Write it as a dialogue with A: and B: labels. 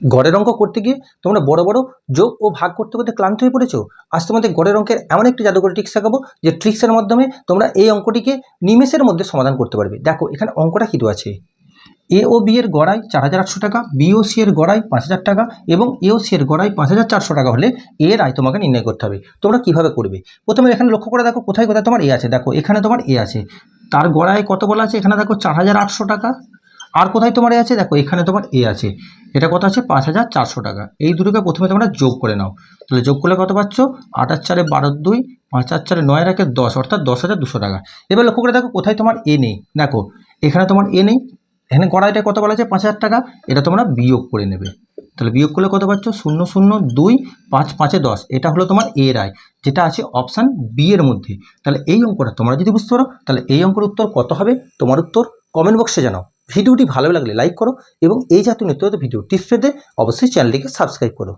A: গড়ের অঙ্ক করতে গিয়ে তোমরা বড় বড় যোগ ও ভাগ করতে করতে ক্লান্ত হয়ে পড়েছো? আজ তোমাদের গড়ের অঙ্কের এমন একটি জাদুকরি ট্রিক্স শেখাবো যে ট্রিক্সের মাধ্যমে তোমরা এই অঙ্কটিকে নিমেষের মধ্যে সমাধান করতে পারবে। দেখো, এখানে অঙ্কটা কী আছে। এ ও বি এর গড়াই চার হাজার আটশো টাকা বি ও সি এর গড়াই পাঁচ হাজার টাকা এবং এ ও সি এর গড়াই পাঁচ হাজার চারশো টাকা হলে এর আয় তোমাকে নির্ণয় করতে হবে। তোমরা কীভাবে করবে? প্রথমে এখানে লক্ষ্য করে দেখো কোথায় কোথায় তোমার এ আছে। দেখো, এখানে তোমার এ আছে। তার গড়ায় কত বলা আছে? এখানে দেখো চার হাজার আটশো টাকা। আর কোথায় তোমার এ আছে? দেখো, এখানে তোমার এ আছে। এটা কত আছে? পাঁচ হাজার চারশো টাকা। এই দুটোকে প্রথমে তোমরা যোগ করে নাও। তাহলে যোগ করলে কত পাচ্ছ? আট আর চারে বারো দুই, পাঁচ আর চারে নয় রাখে দশ, অর্থাৎ দশ হাজার দুশো টাকা। এবার লক্ষ্য করে দেখো, কোথায় তোমার এ নেই? দেখো, এখানে তোমার এ নেই। এখানে গড়াইটা কত বলা আছে? পাঁচ হাজার টাকা। এটা তোমরা বিয়োগ করে নেবে। তাহলে বিয়োগ করলে কত পাচ্ছ? শূন্য শূন্য, দুই, পাঁচ, পাঁচে দশ। এটা হলো তোমার এ রায়, যেটা আছে অপশান বি এর মধ্যে। তাহলে এই অঙ্কটা তোমরা যদি বুঝতে পারো, তাহলে এই অঙ্কের উত্তর কত হবে? তোমার উত্তর কমেন্ট বক্সে জানাও। ভিডিওটি ভালো লাগলে লাইক করো এবং এই জাতীয় নিত্য ভিডিও টিপস পেতে অবশ্যই চ্যানেলটিকে সাবস্ক্রাইব করো।